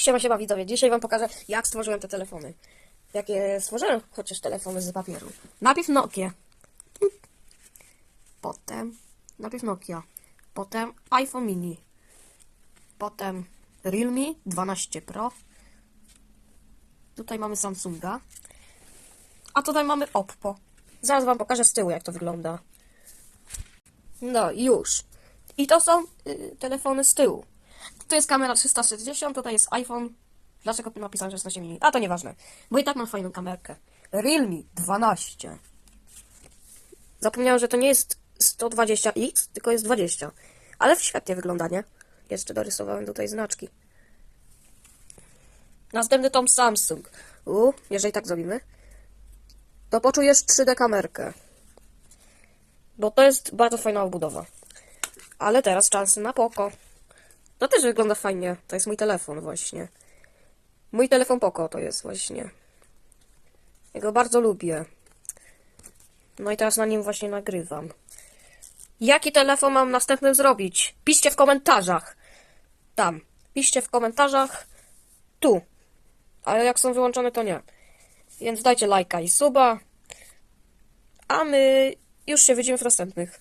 Siema, siema widzowie. Dzisiaj wam pokażę, jak stworzyłem te telefony. Jakie stworzyłem chociaż telefony z papieru. Najpierw Nokia. Potem, najpierw Nokia. Potem iPhone mini. Potem Realme 12 Pro. Tutaj mamy Samsunga. A tutaj mamy Oppo. Zaraz wam pokażę z tyłu, jak to wygląda. No, już. I to są y, telefony z tyłu. Tu jest kamera 360, tutaj jest iPhone. Dlaczego napisałem 16 mini? A to nieważne, bo i tak mam fajną kamerkę. Realme 12. Zapomniałem, że to nie jest 120X, tylko jest 20. Ale świetnie wygląda, nie? Jeszcze dorysowałem tutaj znaczki. Następny tom Samsung. U, jeżeli tak zrobimy, to poczujesz 3D kamerkę. Bo to jest bardzo fajna obudowa. Ale teraz czas na Poco. To też wygląda fajnie. To jest mój telefon właśnie. Mój telefon Poco to jest właśnie. Ja go bardzo lubię. No i teraz na nim właśnie nagrywam. Jaki telefon mam następnym zrobić? Piszcie w komentarzach. Tam. Piszcie w komentarzach. Tu. Ale jak są wyłączone, to nie. Więc dajcie lajka i suba. A my już się widzimy w następnych.